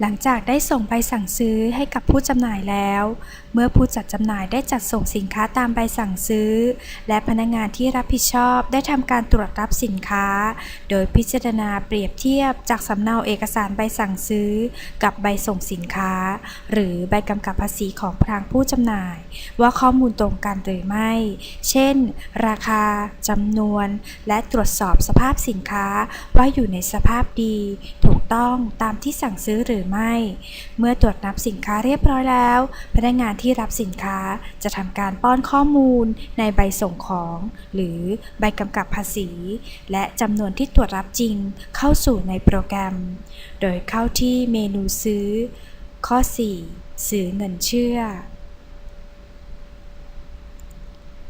หลังจากได้ส่งใบสั่งซื้อให้กับผู้จำหน่ายแล้ว เมื่อผู้จัดจำหน่ายได้จัดส่งสินค้าตามใบสั่งซื้อ และพนักงานที่รับผิดชอบได้ทำการตรวจรับสินค้า โดยพิจารณาเปรียบเทียบจากสำเนาเอกสารใบสั่งซื้อ กับใบส่งสินค้า หรือใบกำกับภาษีของทางผู้จำหน่าย ว่าข้อมูลตรงกันหรือไม่ เช่น ราคาจำนวน และตรวจสอบสภาพสินค้าว่าอยู่ในสภาพดีถู ต้องตามที่สั่งซื้อหรือไม่ เมื่อตรวจนับสินค้าเรียบร้อยแล้ว พนักงานที่รับสินค้าจะทำการป้อนข้อมูลในใบส่งของ หรือใบกำกับภาษี และจำนวนที่ตรวจรับจริงเข้าสู่ในโปรแกรม โดยเข้าที่เมนูซื้อ ข้อ 4 ซื้อเงินเชื่อ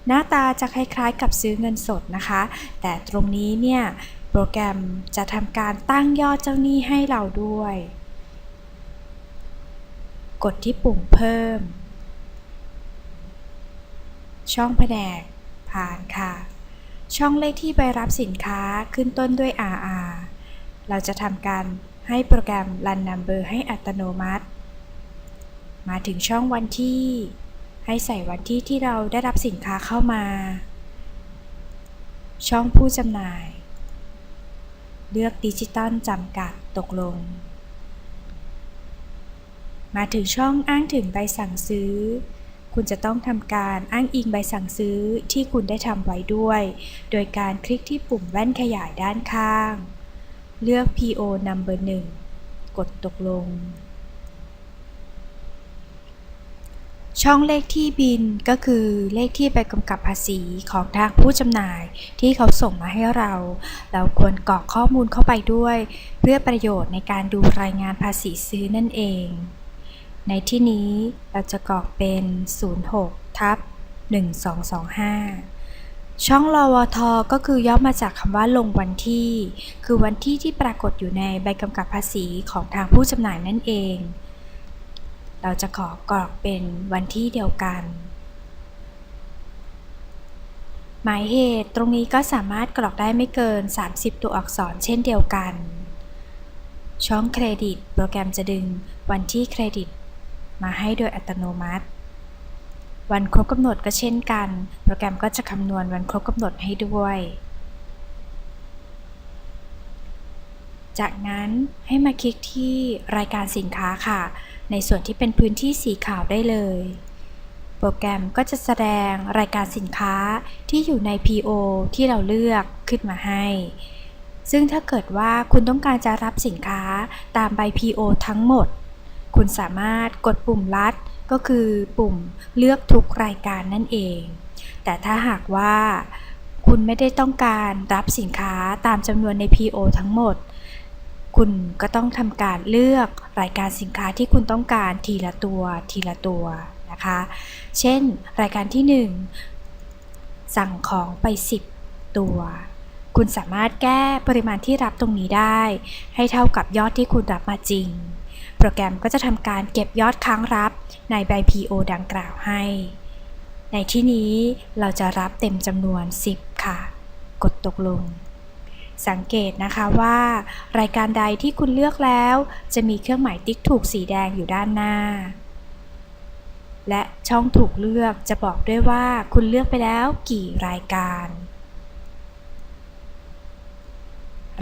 หน้าตาจะคล้ายๆกับซื้อเงินสดนะคะ แต่ตรงนี้เนี่ย โปรแกรมจะทำการตั้งยอดเจ้าหนี้ให้เราด้วย กดที่ปุ่มเพิ่ม ช่องแผนก ผ่านค่ะ ช่องเลขที่ใบรับสินค้าขึ้นต้นด้วย RR เราจะทำการให้โปรแกรม Run Number ให้อัตโนมัติ มาถึงช่องวันที่ ให้ใส่วันที่ที่เราได้รับสินค้าเข้ามา ช่องผู้จำหน่าย เลือกดิจิตอลจำกัดตกลง มาถึงช่องอ้างถึงใบสั่งซื้อ คุณจะต้องทำการอ้างอิงใบสั่งซื้อที่คุณได้ทำไว้ด้วย โดยการคลิกที่ปุ่มแว่นขยายด้านข้าง เลือก PO number 1 กดตกลง ช่องเลขที่บินก็คือเลขที่ใบกำกับภาษีของทางผู้จำหน่ายที่เขาส่งมาให้เรา เราควรกรอกข้อมูลเข้าไปด้วย เพื่อประโยชน์ในการดูรายงานภาษีซื้อนั่นเอง ในที่นี้เราจะกรอกเป็น 06ทับ1225 ช่องรอวทก็คือย่อมาจากคำว่าลงวันที่ คือวันที่ที่ปรากฏอยู่ในใบกำกับภาษีของทางผู้จำหน่ายนั่นเอง เราจะขอกรอกเป็นวันที่เดียวกัน หมายเหตุตรงนี้ก็สามารถกรอกได้ไม่เกิน 30 ตัวอักษรเช่นเดียวกัน ช่องเครดิต โปรแกรมจะดึงวันที่เครดิต มาให้โดยอัตโนมัติ วันครบกำหนดก็เช่นกัน โปรแกรมก็จะคำนวณวันครบกำหนดให้ด้วยจากนั้นให้มาคลิกที่รายการสินค้าค่ะ ในส่วนที่เป็นพื้นที่สีขาวได้เลย โปรแกรมก็จะแสดงรายการสินค้าที่อยู่ใน PO ที่เราเลือกขึ้นมาให้ ซึ่งถ้าเกิดว่าคุณต้องการจะรับสินค้าตามใบ PO ทั้งหมด คุณสามารถกดปุ่มลัดก็คือปุ่มเลือกทุกรายการนั่นเอง แต่ถ้าหากว่าคุณไม่ได้ต้องการรับสินค้าตามจำนวนใน PO ทั้งหมด คุณก็ต้องทำการเลือกรายการสินค้าที่คุณต้องการทีละตัวทีละตัวนะคะ เช่น รายการที่ 1 สั่งของไป 10 ตัว คุณสามารถแก้ปริมาณที่รับตรงนี้ได้ ให้เท่ากับยอดที่คุณรับมาจริง โปรแกรมก็จะทำการเก็บยอดค้างรับในใบ PO ดังกล่าวให้ ในที่นี้เราจะรับเต็มจำนวน 10 ค่ะ กดตกลง สังเกตนะคะว่า รายการใดที่คุณเลือกแล้ว จะมีเครื่องหมายติ๊กถูกสีแดงอยู่ด้านหน้า และช่องถูกเลือกจะบอกด้วยว่าคุณเลือกไปแล้วกี่รายการ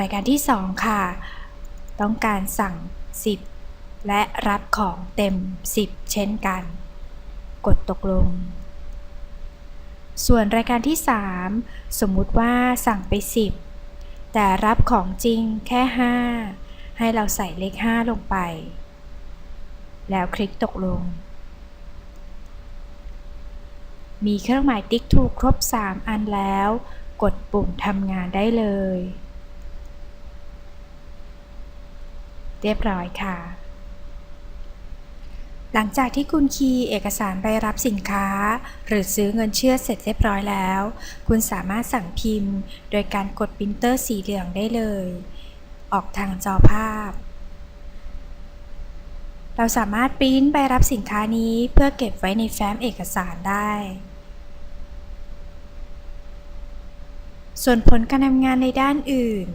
รายการที่ 2 ค่ะ ต้องการสั่ง 10 และรับของเต็ม 10 เช่นกัน กดตกลงส่วนรายการที่ 3 สมมุติว่าสั่งไป 10 แต่รับของจริงแค่ 5 ให้เราใส่เลข 5 ลงไป แล้วคลิกตกลง มีเครื่องหมายติ๊กถูกครบ 3 อันแล้ว กดปุ่มทำงานได้เลย เรียบร้อยค่ะ หลังจากที่คุณคีย์เอกสารใบรับสินค้า หรือซื้อเงินเชื่อเสร็จเรียบร้อยแล้ว คุณสามารถสั่งพิมพ์ โดยการกดปรินเตอร์สีเหลืองได้เลย ออกทางจอภาพ เราสามารถปริ้นใบรับสินค้านี้เพื่อเก็บไว้ในแฟ้มเอกสารได้ ส่วนผลการทำงานในด้านอื่น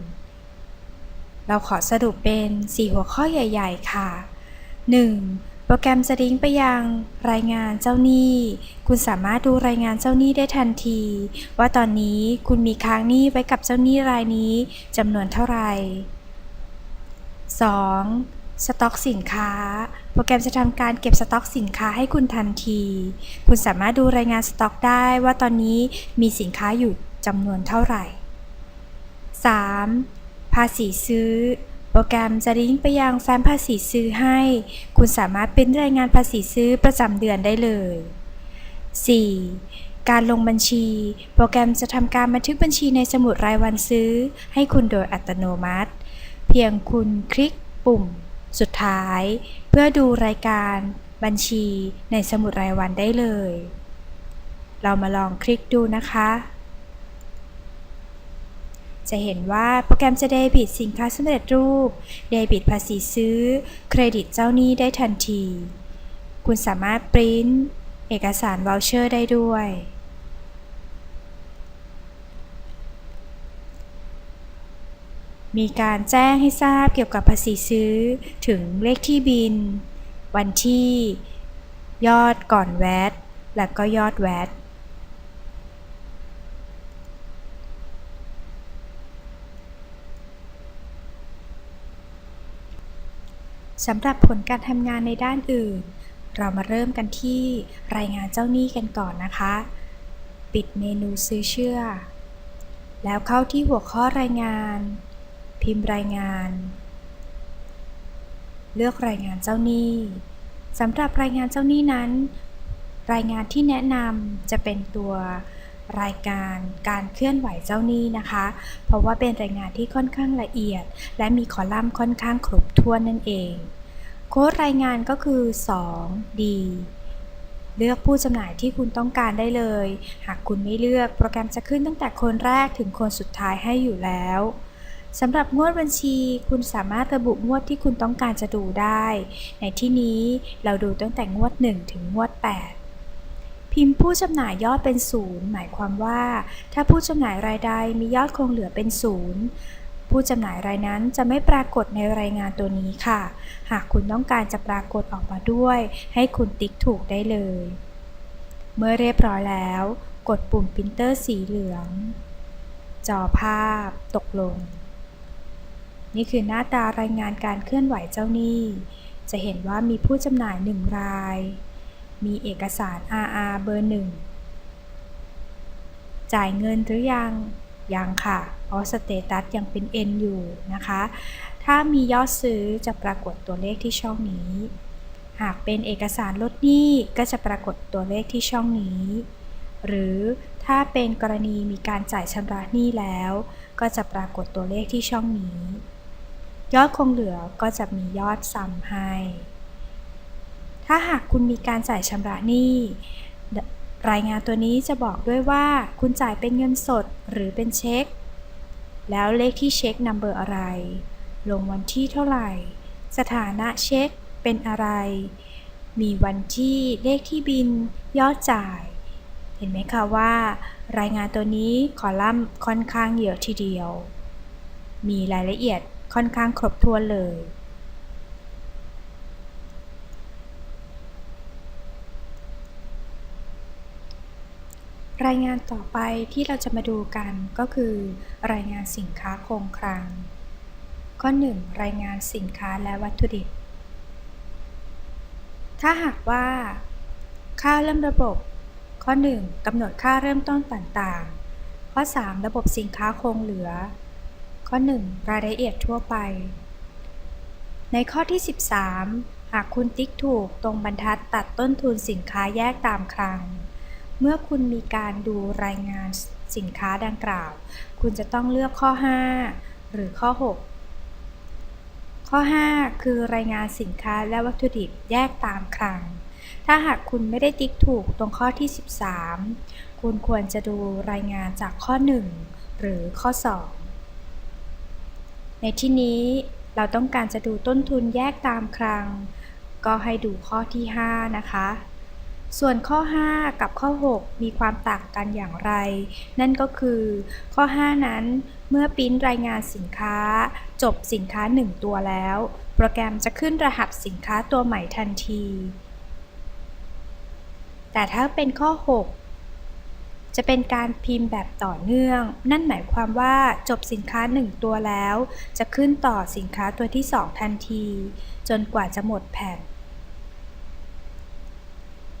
เราขอสรุปเป็น 4 หัวข้อใหญ่ ๆ ค่ะ 1. โปรแกรมจะลิงก์ไปยังรายงานเจ้าหนี้ คุณสามารถดูรายงานเจ้าหนี้ได้ทันที ว่าตอนนี้คุณมีค้างหนี้ไว้กับเจ้าหนี้รายนี้จำนวนเท่าไหร่ 2. สต็อกสินค้า โปรแกรมจะทำการเก็บสต็อกสินค้าให้คุณทันที คุณสามารถดูรายงานสต็อกได้ว่าตอนนี้มีสินค้าอยู่จำนวนเท่าไหร่ 3. ภาษีซื้อ โปรแกรมจะลิงก์ไปยังแฟ้มภาษีซื้อให้ คุณสามารถเป็นรายงานภาษีซื้อประจำเดือนได้เลย 4. การลงบัญชี โปรแกรมจะทำการบันทึกบัญชีในสมุดรายวันซื้อ ให้คุณโดยอัตโนมัติ เพียงคุณคลิกปุ่ม สุดท้าย เพื่อดูรายการบัญชีในสมุดรายวันได้เลย เรามาลองคลิกดูนะคะ จะเห็นว่าโปรแกรมจะเดบิตสินค้าสำเร็จรูป เดบิตภาษีซื้อ เครดิตเจ้าหนี้ได้ทันที คุณสามารถปริ้นเอกสารวอลเชอร์ได้ด้วย มีการแจ้งให้ทราบเกี่ยวกับภาษีซื้อถึงเลขที่บิน วันที่ ยอดก่อนแวตและก็ยอดแวต สำหรับผลการทำงานในด้านอื่น เรามาเริ่มกันที่รายงานเจ้าหนี้กันก่อนนะคะ ปิดเมนูซื้อเชื่อ แล้วเข้าที่หัวข้อรายงาน พิมพ์รายงาน เลือกรายงานเจ้าหนี้สำหรับรายงานเจ้าหนี้นั้น รายงานที่แนะนำจะเป็นตัว รายการการเคลื่อนไหวเจ้าหนี้นะคะ เพราะว่าเป็นรายงานที่ค่อนข้างละเอียด และมีคอลัมน์ค่อนข้างครบถ้วนนั่นเอง โค้ดรายงานก็คือ 2D เลือกผู้จำหน่ายที่คุณต้องการได้เลย หากคุณไม่เลือกโปรแกรมจะขึ้นตั้งแต่คนแรกถึงคนสุดท้ายให้อยู่แล้วสำหรับงวดบัญชี คุณสามารถระบุงวดที่คุณต้องการจะดูได้ ในที่นี้เราดูตั้งแต่งวด 1 ถึงงวด 8 พิมพ์ผู้จำหน่ายยอดเป็นศูนย์หมายความว่า ถ้าผู้จำหน่ายรายใดมียอดคงเหลือเป็นศูนย์ผู้จำหน่ายรายนั้นจะไม่ปรากฏในรายงานตัวนี้ค่ะ หากคุณต้องการจะปรากฏออกมาด้วย ให้คุณติ๊กถูกได้เลย เมื่อเรียบร้อยแล้ว กดปุ่มปรินเตอร์สีเหลือง จอภาพ ตกลง นี่คือหน้าตารายงานการเคลื่อนไหวเจ้าหนี้ จะเห็นว่ามีผู้จำหน่ายหนึ่งราย มีเอกสาร RR เบอร์หนึ่งจ่ายเงินหรือยัง ยังค่ะ เพราะสเตตัสยังเป็น N อยู่นะคะ ถ้ามียอดซื้อจะปรากฏตัวเลขที่ช่องนี้ หากเป็นเอกสารลดหนี้ก็จะปรากฏตัวเลขที่ช่องนี้ หรือถ้าเป็นกรณีมีการจ่ายชำระหนี้แล้ว ก็จะปรากฏตัวเลขที่ช่องนี้ ยอดคงเหลือก็จะมียอดซ้ำให้ ถ้าหากคุณมีการจ่ายชำระหนี้ รายงานตัวนี้จะบอกด้วยว่าคุณจ่ายเป็นเงินสดหรือเป็นเช็ค แล้วเลขที่เช็คนัมเบอร์อะไร ลงวันที่เท่าไหร่ สถานะเช็คเป็นอะไร มีวันที่เลขที่บินยอดจ่าย เห็นไหมคะว่า รายงานตัวนี้คอลัมน์ค่อนข้างเยอะทีเดียว มีรายละเอียดค่อนข้างครบถ้วนเลย รายงานต่อไปที่เราจะมาดูกันก็คือ รายงานสินค้าคงคลัง ข้อ 1 รายงานสินค้าและวัตถุดิบ ถ้าหากว่า ค่าเริ่มระบบ ข้อ 1กำหนดค่าเริ่มต้นต่างๆ ข้อ 3 ระบบสินค้าคงเหลือ ข้อ 1 รายละเอียดทั่วไป ในข้อที่ 13 หากคุณติ๊กถูกตรงบรรทัดตัดต้นทุนสินค้าแยกตามคลัง เมื่อคุณมีการดูรายงานสินค้าดังกล่าว คุณจะต้องเลือกข้อ 5 หรือข้อ 6 ข้อ 5 คือรายงานสินค้าและวัตถุดิบแยกตามคลังถ้าหากคุณไม่ได้ติ๊กถูกตรงข้อที่ 13 คุณควรจะดูรายงานจากข้อ 1 หรือข้อ 2 ในที่นี้เราต้องการจะดูต้นทุนแยกตามคลังก็ให้ดูข้อที่ 5 นะคะ ส่วนข้อ 5 กับข้อ 6 มีความต่างกันอย่างไร นั่นก็คือ ข้อ 5 นั้นเมื่อปริ้นรายงานสินค้า จบสินค้า 1 ตัวแล้ว โปรแกรมจะขึ้นรหัสสินค้าตัวใหม่ทันที แต่ถ้าเป็นข้อ 6จะเป็นการพิมพ์แบบต่อเนื่อง นั่นหมายความว่าจบสินค้า 1 ตัวแล้ว จะขึ้นต่อสินค้าตัวที่ 2 ทันที จนกว่าจะหมดแผ่น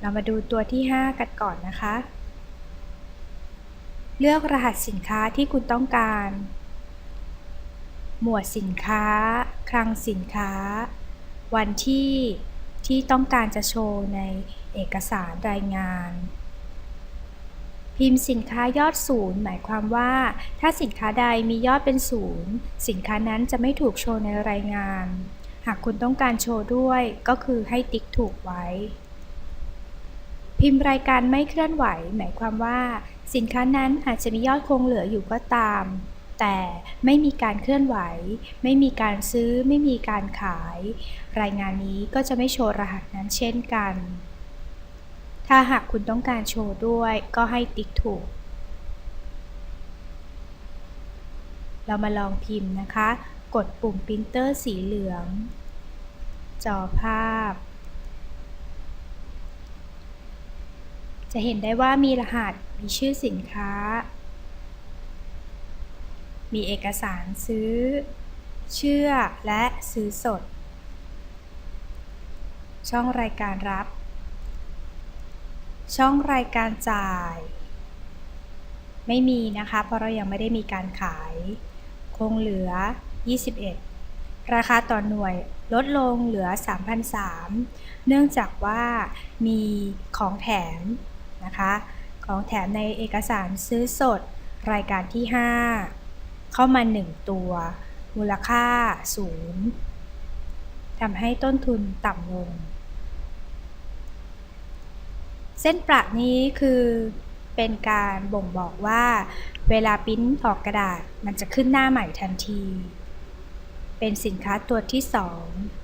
เรามาดูตัวที่ 5 กันก่อนนะคะ เลือกรหัสสินค้าที่คุณต้องการ หมวดสินค้า คลังสินค้า วันที่ที่ต้องการจะโชว์ในเอกสารรายงาน พิมพ์สินค้ายอดศูนย์หมายความว่า ถ้าสินค้าใดมียอดเป็นศูนย์สินค้านั้นจะไม่ถูกโชว์ในรายงาน หากคุณต้องการโชว์ด้วยก็คือให้ติ๊กถูกไว้ พิมพ์รายการไม่เคลื่อนไหว หมายความว่า สินค้านั้นอาจจะมียอดคงเหลืออยู่ก็ตาม แต่ไม่มีการเคลื่อนไหว ไม่มีการซื้อ ไม่มีการขาย รายงานนี้ก็จะไม่โชว์รหัสนั้นเช่นกัน ถ้าหากคุณต้องการโชว์ด้วยก็ให้ติ๊กถูก เรามาลองพิมพ์นะคะ กดปุ่มปรินเตอร์สีเหลือง จอภาพ จะเห็นได้ว่ามีรหัส มีชื่อสินค้า มีเอกสารซื้อ เชื่อและซื้อสด ช่องรายการรับ ช่องรายการจ่าย ไม่มีนะคะ เพราะเรายังไม่ได้มีการขาย คงเหลือ 21 ราคาต่อหน่วยลดลงเหลือ 3,003เนื่องจากว่ามีของแถม นะคะ ของแถมในเอกสารซื้อสดรายการที่ 5 เข้ามา 1 ตัว มูลค่า 0ทำให้ต้นทุนต่ำลง เส้นประนี้คือเป็นการบ่งบอกว่า เวลาปริ้นออกกระดาษมันจะขึ้นหน้าใหม่ทันที เป็นสินค้าตัวที่ 2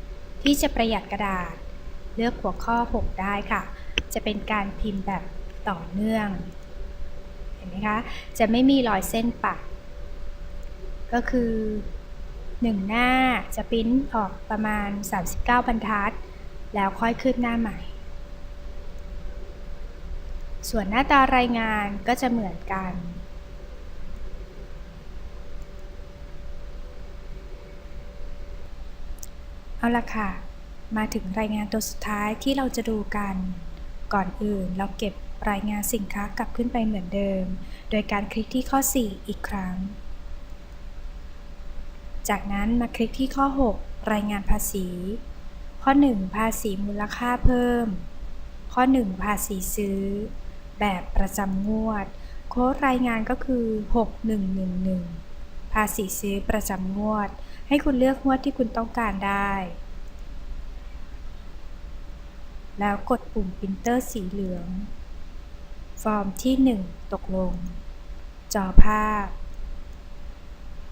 ที่จะประหยัดกระดาษ เลือกหัวข้อ 6 ได้ค่ะ จะเป็นการพิมพ์แบบต่อเนื่อง เห็นไหมคะ จะไม่มีรอยเส้นปัก ก็คือ 1 หน้าจะปริ้นออกประมาณ 39 บรรทัด แล้วค่อยขึ้นหน้าใหม่ ส่วนหน้าตารายงานก็จะเหมือนกัน เอาละค่ะ มาถึงรายงานตัวสุดท้ายที่เราจะดูกัน ก่อนอื่นเราเก็บรายงานสินค้ากลับขึ้นไปเหมือนเดิม โดยการคลิกที่ข้อ 4 อีกครั้ง จากนั้นมาคลิกที่ข้อ 6 รายงานภาษี ข้อ 1 ภาษีมูลค่าเพิ่ม ข้อ 1 ภาษีซื้อ แบบประจำงวด โค้ดรายงานก็คือ 6111 ภาษีซื้อประจำงวด ให้คุณเลือกงวดที่คุณต้องการได้ แล้วกดปุ่มปรินเตอร์สีเหลือง ฟอร์มที่ 1 ตกลง จอภาพ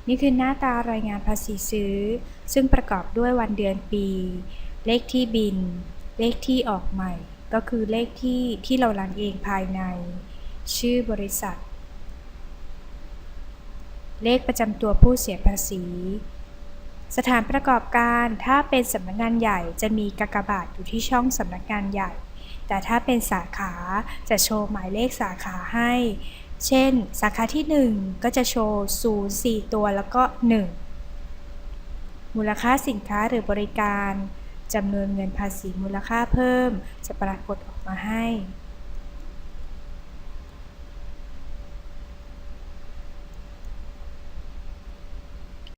นี่คือหน้าตารายงานภาษีซื้อ ซึ่งประกอบด้วยวันเดือนปี เลขที่บิน เลขที่ออกใหม่ ก็คือเลขที่ที่เรารันเองภายใน ชื่อบริษัท เลขประจำตัวผู้เสียภาษี สถานประกอบการถ้าเป็นสำนักงานใหญ่จะมีกากบาทอยู่ที่ช่องสำนักงานใหญ่ แต่ถ้าเป็นสาขาจะโชว์หมายเลขสาขาให้ เช่น สาขาที่ 1 ก็จะโชว์ 0 4 ตัวแล้วก็ 1 มูลค่าสินค้าหรือบริการจำนวนเงินภาษีมูลค่าเพิ่มจะปรากฏออกมาให้